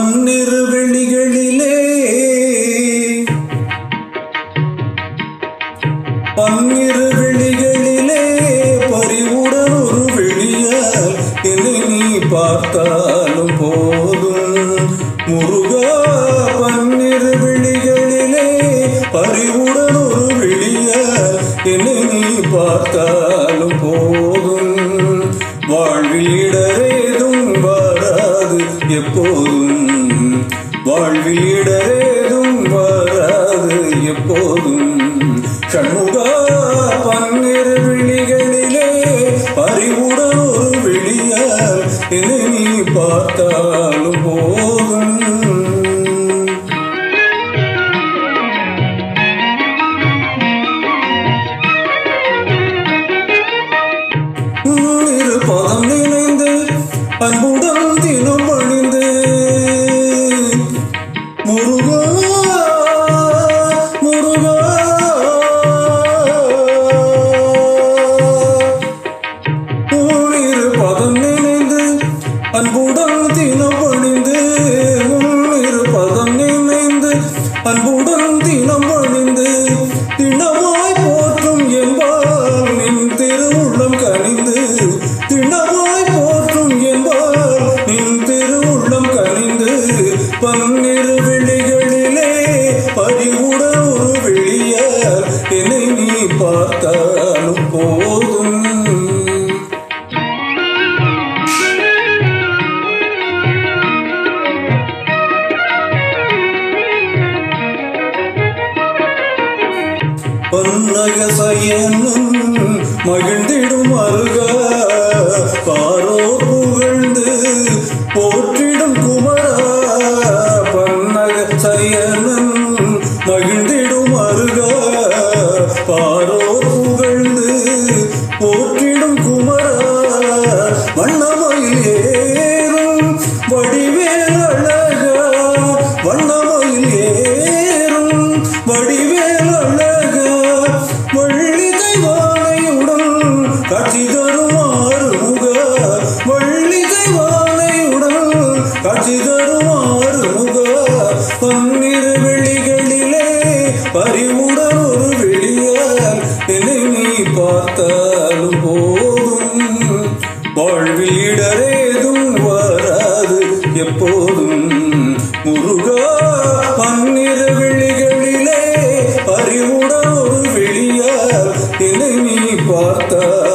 பன்னிருவெளிகளிலே பன்னிரு வெளிகளிலே பறிவுடன் ஒரு வெளியால் என்னை நீ பார்த்தாலும் போதும். முருகா பன்னிரு வெளிகளிலே பறிவுடன் ஒரு வெளியால் என்னை நீ பார்த்தாலும் போதும். வாழ்வில் இடரேதும் வராது எப்போதும். வாழ்வில் இடரேதும் வராது எப்போதும். சண்முகா பன்னிரு விழிகளிலே பறிவுடன் ஒரு விழியால் என்னை நீ பார்த்தாலும் போதும். அன்புடன் தினம் பணிந்து இரு பதம் நினைந்து அன்புடன் தினம் பணிந்து தினமாய் போற்றும் என்பால் நின் திருவுள்ளம் கனிந்து தினமாய் போற்றும் என்பால் நின் திருவுள்ளம் கனிந்து பன்னிரு விழிகளிலே பறிவுடன் ஒரு விழியால் என்னை நீ பார்த்தாலும் போதும். பொன்னக சயனும் மகிழ்ந்திடும்? பன்னிரு வெளிகளிலே பறிவுடன் ஒரு வெளியால் என்னை பார்த்தாலும் போதும். வாழ்வில் இடரேதும் வராது எப்போதும். முருகா பன்னிரு வெளிகளிலே பறிவுடன் ஒரு வெளியால் என்னை பார்த்தால்